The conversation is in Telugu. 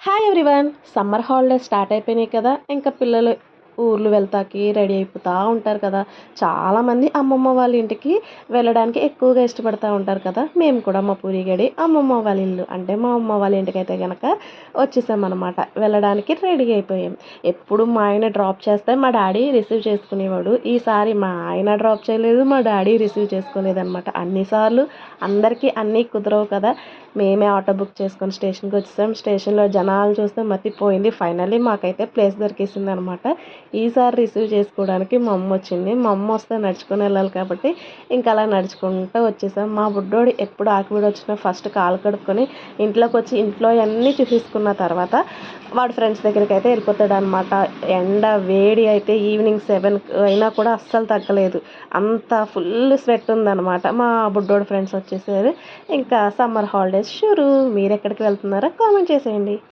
Hi everyone summer holidays start అయిపోయినాయి కదా. ఇంకా పిల్లలు ఊర్లు వెళ్తాకి రెడీ అయిపోతూ ఉంటారు కదా. చాలామంది అమ్మమ్మ వాళ్ళ ఇంటికి వెళ్ళడానికి ఎక్కువగా ఇష్టపడతా ఉంటారు కదా. మేము కూడా మా పూరిగడి అమ్మమ్మ వాళ్ళ ఇల్లు అంటే మా అమ్మ వాళ్ళ ఇంటికి అయితే కనుక వచ్చేసామన్నమాట. వెళ్ళడానికి రెడీ అయిపోయాం. ఎప్పుడు మా ఆయన డ్రాప్ చేస్తే మా డాడీ రిసీవ్ చేసుకునేవాడు. ఈసారి మా ఆయన డ్రాప్ చేయలేదు మా డాడీ రిసీవ్ చేసుకోలేదన్నమాట. అన్నిసార్లు అందరికీ అన్నీ కుదరవు కదా. మేమే ఆటో బుక్ చేసుకొని స్టేషన్కి వచ్చేసాం. స్టేషన్లో జనాలు చూస్తే మతిపోయింది. ఫైనల్లీ మాకైతే ప్లేస్ దొరికేసింది అనమాట ఈసారి రిసీవ్ చేసుకోవడానికి మా అమ్మ వచ్చింది. మా అమ్మ వస్తే నడుచుకొని వెళ్ళాలి కాబట్టి ఇంకా అలా నడుచుకుంటూ వచ్చేసాం. మా బుడ్డోడు ఎప్పుడు ఆకిబడి వచ్చినా ఫస్ట్ కాలు కడుక్కొని ఇంట్లోకి వచ్చి ఇంట్లో అన్నీ చూసేసుకున్న తర్వాత వాడు ఫ్రెండ్స్ దగ్గరికి అయితే వెళ్ళిపోతాడు అనమాట ఎండ వేడి అయితే ఈవినింగ్ సెవెన్ అయినా కూడా అస్సలు తగ్గలేదు. అంత ఫుల్ స్వెట్ ఉందన్నమాట. మా బుడ్డోడు ఫ్రెండ్స్ వచ్చేసారు. ఇంకా సమ్మర్ హాలిడేస్ షురు. మీరు ఎక్కడికి వెళ్తున్నారో కామెంట్ చేసేయండి.